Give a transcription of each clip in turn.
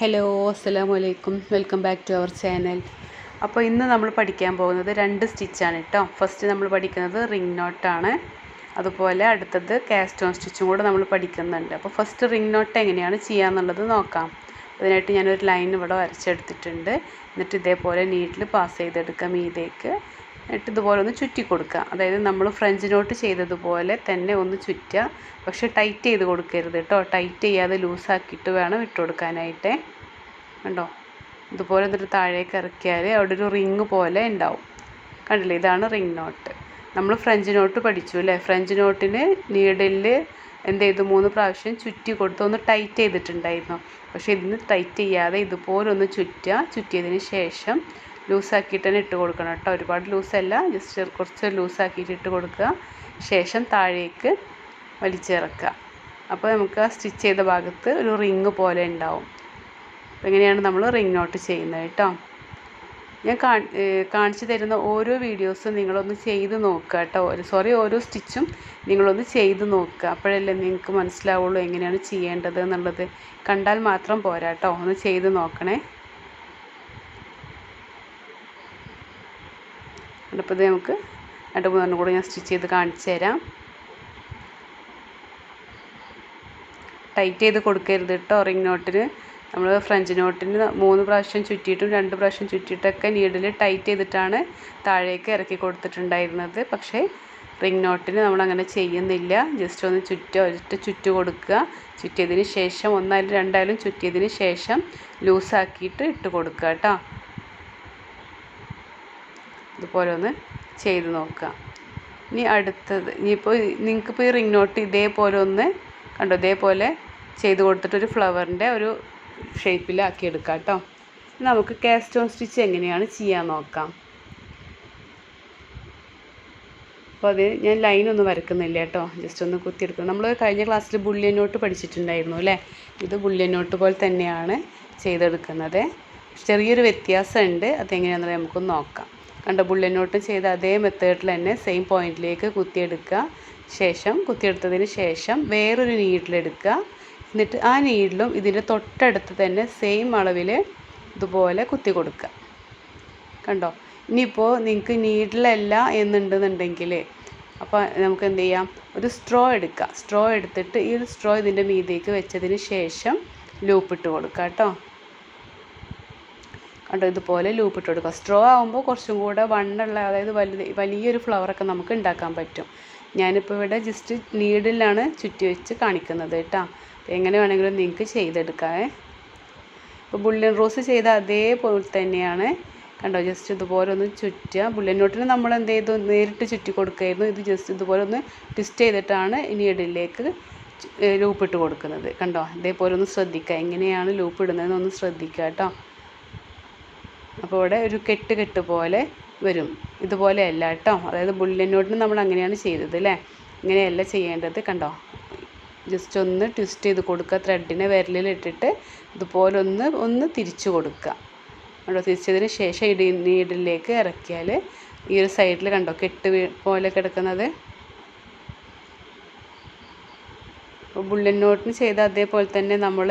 Hello അസ്സലാമു അലൈക്കും welcome back to our channel. അപ്പോൾ ഇന്ന് നമ്മൾ പഠിക്കാൻ പോകുന്നത് രണ്ട് സ്റ്റിച്ചാണ് കേട്ടോ ഫസ്റ്റ് നമ്മൾ പഠിക്കുന്നത് റിംഗ് നോട്ടാണ്. അതുപോലെ അടുത്തത് കാസ്റ്റോൺ സ്റ്റിച്ചും കൂടെ നമ്മൾ പഠിക്കുന്നുണ്ട്. അപ്പോൾ ഫസ്റ്റ് റിംഗ് നോട്ട് എങ്ങനെയാണ് ചെയ്യാന്നുള്ളത് നോക്കാം. അതിനായിട്ട് ഞാനൊരു ലൈൻ ഇവിടെ വരച്ചെടുത്തിട്ടുണ്ട്. എന്നിട്ട് ഇതേപോലെ നീറ്റിൽ പാസ് ചെയ്തെടുക്കാം മീതേക്ക്. എന്നിട്ട് ഇതുപോലെ ഒന്ന് ചുറ്റി കൊടുക്കുക. അതായത് നമ്മൾ ഫ്രഞ്ച് നോട്ട് ചെയ്തതുപോലെ തന്നെ ഒന്ന് ചുറ്റുക. പക്ഷെ ടൈറ്റ് ചെയ്ത് കൊടുക്കരുത് കേട്ടോ. ടൈറ്റ് ചെയ്യാതെ ലൂസാക്കിയിട്ട് വേണം ഇട്ട് കൊടുക്കാനായിട്ട്. കണ്ടോ? ഇതുപോലെ എന്നിട്ട് താഴേക്ക് ഇറക്കിയാൽ അവിടെ ഒരു റിങ് പോലെ ഉണ്ടാവും. കണ്ടില്ലേ? ഇതാണ് റിങ് നോട്ട്. നമ്മൾ ഫ്രഞ്ച് നോട്ട് പഠിച്ചു അല്ലേ? ഫ്രഞ്ച് നോട്ടിന് നീഡിൽ എന്ത് ചെയ്തു? മൂന്ന് പ്രാവശ്യം ചുറ്റി കൊടുത്ത്. ഒന്ന് ടൈറ്റ് ചെയ്തിട്ടുണ്ടായിരുന്നു. പക്ഷേ ഇതിന് ടൈറ്റ് ചെയ്യാതെ ഇതുപോലെ ഒന്ന് ചുറ്റുക. ചുറ്റിയതിന് ശേഷം ലൂസാക്കിയിട്ട് തന്നെ ഇട്ട് കൊടുക്കണം കേട്ടോ. ഒരുപാട് ലൂസല്ല ജസ്റ്റ് കുറച്ച് ലൂസാക്കിയിട്ട് ഇട്ട് കൊടുക്കുക. ശേഷം താഴേക്ക് വലിച്ചിറക്കുക അപ്പോൾ നമുക്ക് ആ സ്റ്റിച്ച് ചെയ്ത ഭാഗത്ത് ഒരു റിങ് പോലെ ഉണ്ടാവും. അപ്പോൾ ഇങ്ങനെയാണ് നമ്മൾ റിങ് നോട്ട് ചെയ്യുന്നത് കേട്ടോ. ഞാൻ കാണിച്ചു തരുന്ന ഓരോ വീഡിയോസും നിങ്ങളൊന്ന് ചെയ്ത് നോക്കുക കേട്ടോ. സോറി ഓരോ സ്റ്റിച്ചും നിങ്ങളൊന്ന് ചെയ്ത് നോക്കുക. അപ്പോഴല്ലേ നിങ്ങൾക്ക് മനസ്സിലാവുള്ളൂ എങ്ങനെയാണ് ചെയ്യേണ്ടത് എന്നുള്ളത്. കണ്ടാൽ മാത്രം പോരാ കേട്ടോ. ഒന്ന് ചെയ്ത് നോക്കണേ. അപ്പോൾ ഇത് നമുക്ക് രണ്ട് മൂന്നെണ്ണം കൂടെ ഞാൻ സ്റ്റിച്ച് ചെയ്ത് കാണിച്ചു തരാം. ടൈറ്റ് ചെയ്ത് കൊടുക്കരുത് കേട്ടോ റിംഗ് നോട്ടിന്. നമ്മൾ ഫ്രഞ്ച് നോട്ടിന് മൂന്ന് പ്രാവശ്യം ചുറ്റിയിട്ടും രണ്ട് പ്രാവശ്യം ചുറ്റിയിട്ടൊക്കെ നീഡിൽ ടൈറ്റ് ചെയ്തിട്ടാണ് താഴേക്ക് ഇറക്കി കൊടുത്തിട്ടുണ്ടായിരുന്നത്. പക്ഷേ റിംഗ് നോട്ടിന് നമ്മൾ അങ്ങനെ ചെയ്യുന്നില്ല. ജസ്റ്റ് ഒന്ന് ചുറ്റ ഒറ്റ ചുറ്റ് കൊടുക്കുക. ചുറ്റിയതിന് ശേഷം ഒന്നായാലും രണ്ടായാലും ചുറ്റിയതിന് ശേഷം ലൂസാക്കിയിട്ട് ഇട്ട് കൊടുക്കുക കേട്ടോ ഇതുപോലെ ഒന്ന് ചെയ്ത് നോക്കുക. ഇനി അടുത്തത് ഇനിയിപ്പോൾ നിങ്ങൾക്കിപ്പോൾ ഈ റിംഗ് നോട്ട് ഇതേപോലെ ഒന്ന് കണ്ടോ ഇതേപോലെ ചെയ്ത് കൊടുത്തിട്ട് ഒരു ഫ്ലവറിന്റെ ഒരു ഷേപ്പിലാക്കി എടുക്കാം കേട്ടോ. നമുക്ക് കാസ്റ്റോൺ സ്റ്റിച്ച് എങ്ങനെയാണ് ചെയ്യാൻ നോക്കാം. അപ്പോൾ അത് ഞാൻ ലൈൻ ഒന്നും വരക്കുന്നില്ല കേട്ടോ ജസ്റ്റ് ഒന്ന് കുത്തിയെടുക്കും നമ്മൾ കഴിഞ്ഞ ക്ലാസ്സിൽ ബുള്ളിയൻ നോട്ട് പഠിച്ചിട്ടുണ്ടായിരുന്നു അല്ലേ? ഇത് ബുള്ളിയൻ നോട്ട് പോലെ തന്നെയാണ് ചെയ്തെടുക്കുന്നത്. ചെറിയൊരു വ്യത്യാസമുണ്ട് അതെങ്ങനെയാണെന്ന് നമുക്കൊന്ന് നോക്കാം. കണ്ട ബുള്ളറ്റ് നോട്ട് ചെയ്ത അതേ മെത്തേഡിൽ തന്നെ സെയിം പോയിന്റിലേക്ക് കുത്തിയെടുക്കുക. ശേഷം കുത്തിയെടുത്തതിന് ശേഷം വേറൊരു നീഡിലെടുക്കുക എന്നിട്ട് ആ നീഡിലും ഇതിന്റെ തൊട്ടടുത്ത് തന്നെ സെയിം അളവിൽ ഇതുപോലെ കുത്തി കൊടുക്കുക. കണ്ടോ? ഇനിയിപ്പോൾ നിങ്ങൾക്ക് നീഡിലല്ല എന്നുണ്ടെന്നുണ്ടെങ്കിൽ അപ്പോൾ നമുക്ക് എന്ത് ചെയ്യാം? ഒരു സ്ട്രോ എടുക്കുക. സ്ട്രോ എടുത്തിട്ട് ഈ ഒരു സ്ട്രോ ഇതിന്റെ മീതേക്ക് വെച്ചതിന് ശേഷം ലൂപ്പിട്ട് കൊടുക്കുക കേട്ടോ. കണ്ടോ ഇതുപോലെ ലൂപ്പ് ഇട്ട് കൊടുക്കുക. സ്ട്രോ ആകുമ്പോൾ കുറച്ചും കൂടെ വണ്ണുള്ള അതായത് വലിയ വലിയൊരു ഫ്ലവറൊക്കെ നമുക്ക് ഉണ്ടാക്കാൻ പറ്റും. ഞാനിപ്പോൾ ഇവിടെ ജസ്റ്റ് നീഡിലാണ് ചുറ്റി വെച്ച് കാണിക്കുന്നത് കേട്ടോ. എങ്ങനെ വേണമെങ്കിലും നിങ്ങൾക്ക് ചെയ്തെടുക്കാമേ ഇപ്പോൾ ബുള്ളിയൻ റോസ് ചെയ്ത അതേപോലെ തന്നെയാണ്. കണ്ടോ ജസ്റ്റ് ഇതുപോലെ ഒന്ന് ചുറ്റുക. ബുള്ളിയൻ നോട്ടിന് നമ്മൾ എന്ത് ചെയ്തു? നേരിട്ട് ചുറ്റി കൊടുക്കുകയായിരുന്നു. ഇത് ജസ്റ്റ് ഇതുപോലെ ഒന്ന് ട്വിസ്റ്റ് ചെയ്തിട്ടാണ് നീഡിലേക്ക് ലൂപ്പ് ഇട്ട് കൊടുക്കുന്നത്. കണ്ടോ ഇതേപോലെ ഒന്ന് ശ്രദ്ധിക്കുക. എങ്ങനെയാണ് ലൂപ്പ് ഇടുന്നതെന്ന് ഒന്ന് ശ്രദ്ധിക്കുക കേട്ടോ. അപ്പോൾ ഇവിടെ ഒരു കെട്ട് കെട്ട് പോലെ വരും. ഇതുപോലെയല്ല കേട്ടോ. അതായത് ബുള്ളൻ നോട്ടിന് നമ്മൾ അങ്ങനെയാണ് ചെയ്തത് അല്ലേ? ഇങ്ങനെയല്ല ചെയ്യേണ്ടത് കണ്ടോ? ജസ്റ്റ് ഒന്ന് ട്വിസ്റ്റ് ചെയ്ത് കൊടുക്കുക. ത്രെഡിനെ വിരലിലിട്ടിട്ട് ഇതുപോലെ ഒന്ന് ഒന്ന് തിരിച്ചു കൊടുക്കുക. കണ്ടോ? തിരിച്ചതിന് ശേഷം ഇടി നീഡിലേക്ക് ഇറക്കിയാൽ ഈ ഒരു സൈഡിൽ കണ്ടോ? കെട്ട് പോലെ കിടക്കുന്നത്. അപ്പോൾ നോട്ടിന് ചെയ്ത അതേപോലെ തന്നെ നമ്മൾ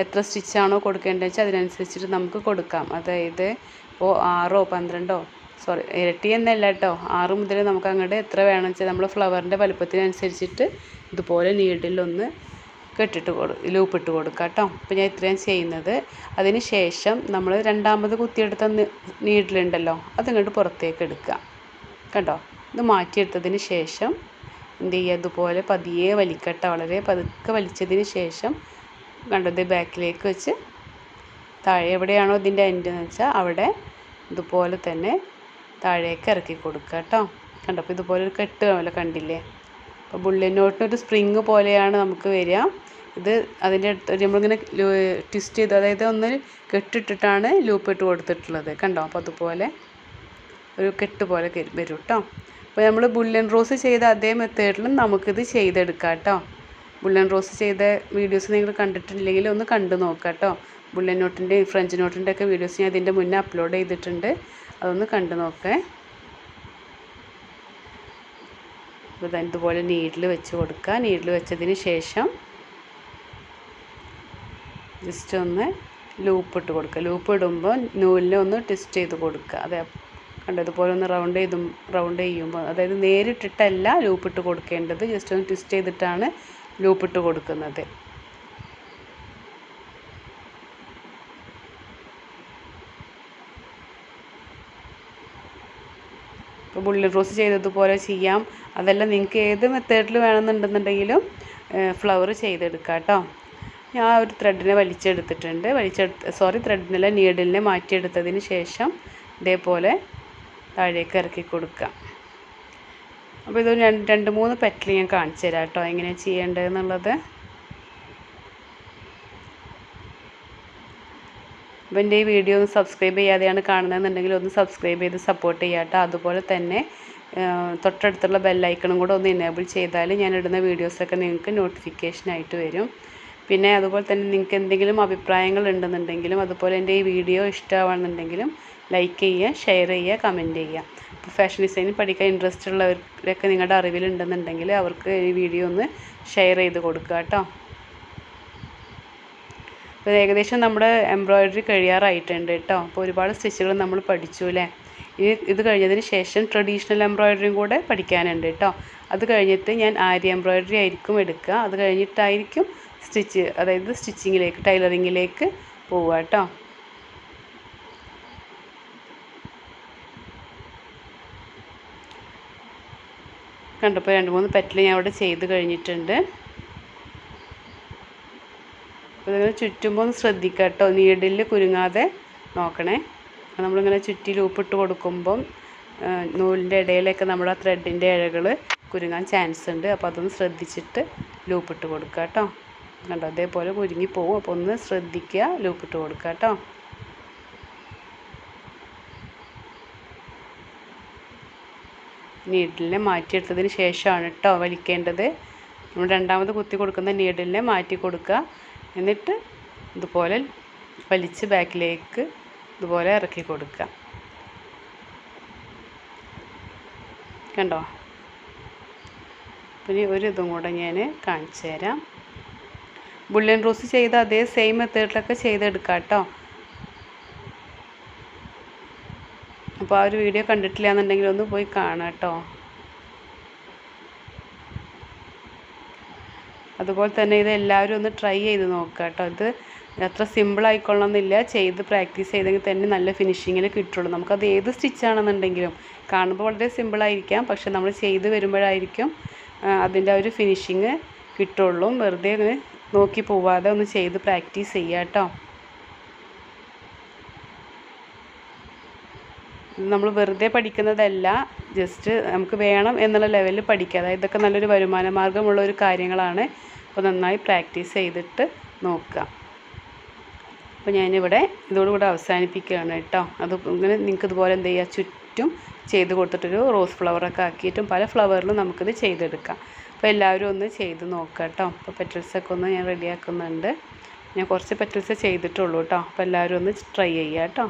എത്ര സ്റ്റിച്ചാണോ കൊടുക്കേണ്ടത് വെച്ചാൽ അതിനനുസരിച്ചിട്ട് നമുക്ക് കൊടുക്കാം. അതായത് ഇപ്പോൾ ആറോ പന്ത്രണ്ടോ സോറി ഇരട്ടി എന്നല്ല കേട്ടോ. ആറ് മുതൽ നമുക്ക് അങ്ങോട്ട് എത്ര വേണം വെച്ചാൽ നമ്മൾ ഫ്ലവറിന്റെ വലുപ്പത്തിനനുസരിച്ചിട്ട് ഇതുപോലെ നീഡിലൊന്ന് കെട്ടിട്ട് കൊടു ലൂപ്പിട്ട് കൊടുക്കുക കേട്ടോ. അപ്പോൾ ഞാൻ ഇത്രയും ചെയ്യുന്നത്. അതിന് ശേഷം നമ്മൾ രണ്ടാമത് കുത്തിയെടുത്ത നീഡിലുണ്ടല്ലോ അതിങ്ങോട്ട് പുറത്തേക്ക് എടുക്കുക. കണ്ടോ? ഇത് മാറ്റിയെടുത്തതിന് ശേഷം എന്ത് ചെയ്യുക? ഇതുപോലെ പതിയെ വലിക്കട്ടെ വളരെ പതുക്കെ വലിച്ചതിന് ശേഷം കണ്ടത് ബാക്കിലേക്ക് വെച്ച് താഴെ എവിടെയാണോ ഇതിന്റെ എൻഡ് എന്ന് വെച്ചാൽ അവിടെ ഇതുപോലെ തന്നെ താഴേക്ക് ഇറക്കി കൊടുക്കുക കേട്ടോ. കണ്ടപ്പോൾ ഇതുപോലെ ഒരു കെട്ട് പോലെ കണ്ടില്ലേ? അപ്പോൾ ബുള്ളൻ ഒരു സ്പ്രിങ് പോലെയാണ് നമുക്ക് വരിക. ഇത് അതിന്റെ അടുത്ത് നമ്മളിങ്ങനെ ട്വിസ്റ്റ് ചെയ്ത് അതായത് ഒന്ന് കെട്ടിട്ടിട്ടാണ് ലൂപ്പ് ഇട്ട് കൊടുത്തിട്ടുള്ളത്. കണ്ടോ അപ്പോൾ അതുപോലെ ഒരു കെട്ട് പോലെ വരും കേട്ടോ. അപ്പോൾ നമ്മൾ ബുള്ളൻ റോസ് ചെയ്ത അതേ മെത്തേഡിലും നമുക്കിത് ചെയ്തെടുക്കാം കേട്ടോ. ബുള്ളൻ റോസ് ചെയ്ത വീഡിയോസ് നിങ്ങൾ കണ്ടിട്ടില്ലെങ്കിൽ ഒന്ന് കണ്ടു നോക്കുക കേട്ടോ. ബുള്ളൻ നോട്ടിന്റെ ഫ്രഞ്ച് നോട്ടിന്റെ ഒക്കെ വീഡിയോസ് ഞാൻ ഇതിന്റെ മുന്നേ അപ്ലോഡ് ചെയ്തിട്ടുണ്ട്. അതൊന്ന് കണ്ടു നോക്കേ. അപ്പോൾ ഇതുപോലെ നീഡിൽ വെച്ച് കൊടുക്കുക. നീഡിൽ വെച്ചതിന് ശേഷം ജസ്റ്റ് ഒന്ന് ലൂപ്പ് ഇട്ട് കൊടുക്കുക. ലൂപ്പ് ഇടുമ്പോൾ നൂലിനെ ഒന്ന് ട്വിസ്റ്റ് ചെയ്ത് കൊടുക്കുക. അതെ കണ്ടതുപോലെ ഒന്ന് റൗണ്ട് ചെയ്തും റൗണ്ട് ചെയ്യുമ്പോൾ അതായത് നേരിട്ടിട്ടല്ല ലൂപ്പ് ഇട്ട് കൊടുക്കേണ്ടത്. ജസ്റ്റ് ഒന്ന് ട്വിസ്റ്റ് ചെയ്തിട്ടാണ് ലൂപ്പ് ഇട്ട് കൊടുക്കുന്നത്. ഇപ്പോൾ ബുള്ളറ്റ് റോസ് ചെയ്തതുപോലെ ചെയ്യാം. അതെല്ലാം നിങ്ങൾക്ക് ഏത് മെത്തേഡിൽ വേണമെന്നുണ്ടെന്നുണ്ടെങ്കിലും ഫ്ലവർ ചെയ്തെടുക്കാം കേട്ടോ ഞാൻ ഒരു ത്രെഡിനെ വലിച്ചെടുത്തിട്ടുണ്ട്. വലിച്ചെടുത്ത് സോറി ത്രെഡിനല്ല നീഡിലിനെ മാറ്റിയെടുത്തതിന് ശേഷം ഇതേപോലെ താഴേക്ക് ഇറക്കി കൊടുക്കുക അപ്പോൾ ഇത് രണ്ട് രണ്ട് മൂന്ന് പെറ്റൽ ഞാൻ കാണിച്ചു തരാം കേട്ടോ എങ്ങനെയാണ് ചെയ്യേണ്ടതെന്നുള്ളത്. അപ്പോൾ എന്റെ ഈ വീഡിയോ ഒന്ന് സബ്സ്ക്രൈബ് ചെയ്യാതെയാണ് കാണുന്നതെന്നുണ്ടെങ്കിൽ ഒന്ന് സബ്സ്ക്രൈബ് ചെയ്ത് സപ്പോർട്ട് ചെയ്യാം കേട്ടോ. അതുപോലെ തന്നെ തൊട്ടടുത്തുള്ള ബെല്ലൈക്കണും കൂടെ ഒന്ന് എനേബിൾ ചെയ്താൽ ഞാൻ ഇടുന്ന വീഡിയോസൊക്കെ നിങ്ങൾക്ക് നോട്ടിഫിക്കേഷനായിട്ട് വരും. പിന്നെ അതുപോലെ തന്നെ നിങ്ങൾക്ക് എന്തെങ്കിലും അഭിപ്രായങ്ങൾ ഉണ്ടെന്നുണ്ടെങ്കിലും അതുപോലെ എന്റെ ഈ വീഡിയോ ഇഷ്ടമാണെന്നുണ്ടെങ്കിലും ലൈക്ക് ചെയ്യുക ഷെയർ ചെയ്യുക കമന്റ് ചെയ്യുക. ഇപ്പോൾ ഫാഷൻ ഡിസൈനിങ് പഠിക്കാൻ ഇൻട്രസ്റ്റ് ഉള്ളവരൊക്കെ നിങ്ങളുടെ അറിവിലുണ്ടെന്നുണ്ടെങ്കിൽ അവർക്ക് ഈ വീഡിയോ ഒന്ന് ഷെയർ ചെയ്ത് കൊടുക്കുക കേട്ടോ. അപ്പോൾ ഏകദേശം നമ്മുടെ എംബ്രോയിഡറി കഴിയാറായിട്ടുണ്ട് കേട്ടോ. അപ്പോൾ ഒരുപാട് സ്റ്റിച്ചുകൾ നമ്മൾ പഠിച്ചു അല്ലേ? ഇനി ഇത് കഴിഞ്ഞതിന് ശേഷം ട്രഡീഷണൽ എംബ്രോയിഡറിയും കൂടെ പഠിക്കാനുണ്ട് കേട്ടോ. അത് കഴിഞ്ഞിട്ട് ഞാൻ ആര്യ എംബ്രോയിഡറി ആയിരിക്കും എടുക്കുക. അത് കഴിഞ്ഞിട്ടായിരിക്കും സ്റ്റിച്ച് അതായത് സ്റ്റിച്ചിങ്ങിലേക്ക് ടൈലറിങ്ങിലേക്ക് പോവുക കേട്ടോ. കണ്ടപ്പോൾ രണ്ട് മൂന്ന് പെറ്റൽ ഞാൻ അവിടെ ചെയ്ത് കഴിഞ്ഞിട്ടുണ്ട്. അപ്പോൾ ഇതിങ്ങനെ ചുറ്റുമ്പോൾ ഒന്ന് ശ്രദ്ധിക്കുക കേട്ടോ നീഡിൽ കുരുങ്ങാതെ നോക്കണേ. നമ്മളിങ്ങനെ ചുറ്റി ലൂപ്പിട്ട് കൊടുക്കുമ്പം നൂലിന്റെ ഇടയിലൊക്കെ നമ്മുടെ ത്രെഡിന്റെ ഇഴകൾ കുരുങ്ങാൻ ചാൻസ് ഉണ്ട്. അപ്പോൾ അതൊന്ന് ശ്രദ്ധിച്ചിട്ട് ലൂപ്പിട്ട് കൊടുക്കുക കേട്ടോ കണ്ടോ? അതേപോലെ കുരുങ്ങി പോകും അപ്പോൾ ഒന്ന് ശ്രദ്ധിക്കുക ലൂപ്പിട്ട് കൊടുക്കുക കേട്ടോ നീഡിലിനെ മാറ്റിയെടുത്തതിന് ശേഷമാണ് കേട്ടോ വലിക്കേണ്ടത്. നമ്മൾ രണ്ടാമത് കുത്തി കൊടുക്കുന്ന നീഡിലിനെ മാറ്റി കൊടുക്കുക. എന്നിട്ട് ഇതുപോലെ വലിച്ച് ബാക്കിലേക്ക് ഇതുപോലെ ഇറക്കി കൊടുക്കുക. കണ്ടോ? പിന്നെ ഒരു ഇതും കൂടെ ഞാൻ കാണിച്ചു തരാം. ബുള്ളൻ റോസ് ചെയ്ത അതേ സെയിം മെത്തേഡിലൊക്കെ ചെയ്തെടുക്കാം കേട്ടോ. അപ്പോൾ ആ ഒരു വീഡിയോ കണ്ടിട്ടില്ല എന്നുണ്ടെങ്കിൽ ഒന്ന് പോയി കാണാം കേട്ടോ. അതുപോലെ തന്നെ ഇത് എല്ലാവരും ഒന്ന് ട്രൈ ചെയ്ത് നോക്കുക കേട്ടോ. ഇത് അത്ര സിമ്പിൾ ആയിക്കൊള്ളണമെന്നില്ല ചെയ്ത് പ്രാക്ടീസ് ചെയ്തെങ്കിൽ തന്നെ നല്ല ഫിനിഷിങ്ങിൽ കിട്ടുള്ളൂ. നമുക്കത് ഏത് സ്റ്റിച്ചാണെന്നുണ്ടെങ്കിലും കാണുമ്പോൾ വളരെ സിമ്പിളായിരിക്കാം പക്ഷെ നമ്മൾ ചെയ്ത് വരുമ്പോഴായിരിക്കും അതിന്റെ ഒരു ഫിനിഷിങ് കിട്ടുള്ളൂ. വെറുതെ നോക്കി പോവാതെ ഒന്ന് ചെയ്ത് പ്രാക്ടീസ് ചെയ്യുക കേട്ടോ. നമ്മൾ വെറുതെ പഠിക്കുന്നതല്ല ജസ്റ്റ് നമുക്ക് വേണം എന്നുള്ള ലെവലിൽ പഠിക്കുക. അതായത് ഇതൊക്കെ നല്ലൊരു വരുമാന മാർഗമുള്ള ഒരു കാര്യങ്ങളാണ്. അപ്പോൾ നന്നായി പ്രാക്ടീസ് ചെയ്തിട്ട് നോക്കുക. അപ്പോൾ ഞാനിവിടെ ഇതോടുകൂടെ അവസാനിപ്പിക്കുകയാണ് കേട്ടോ. അത് ഇങ്ങനെ നിങ്ങൾക്ക് ഇതുപോലെ എന്ത് ചെയ്യുക ചുറ്റും ചെയ്ത് കൊടുത്തിട്ടൊരു റോസ് ഫ്ലവറൊക്കെ ആക്കിയിട്ടും പല ഫ്ലവറിലും നമുക്കിത് ചെയ്തെടുക്കാം. അപ്പോൾ എല്ലാവരും ഒന്ന് ചെയ്ത് നോക്കുക കേട്ടോ. അപ്പോൾ പെറ്റൽസൊക്കെ ഒന്ന് ഞാൻ റെഡിയാക്കുന്നുണ്ട് ഞാൻ കുറച്ച് പെറ്റൽസ് ചെയ്തിട്ടുള്ളൂ കേട്ടോ. അപ്പോൾ എല്ലാവരും ഒന്ന് ട്രൈ ചെയ്യുക കേട്ടോ.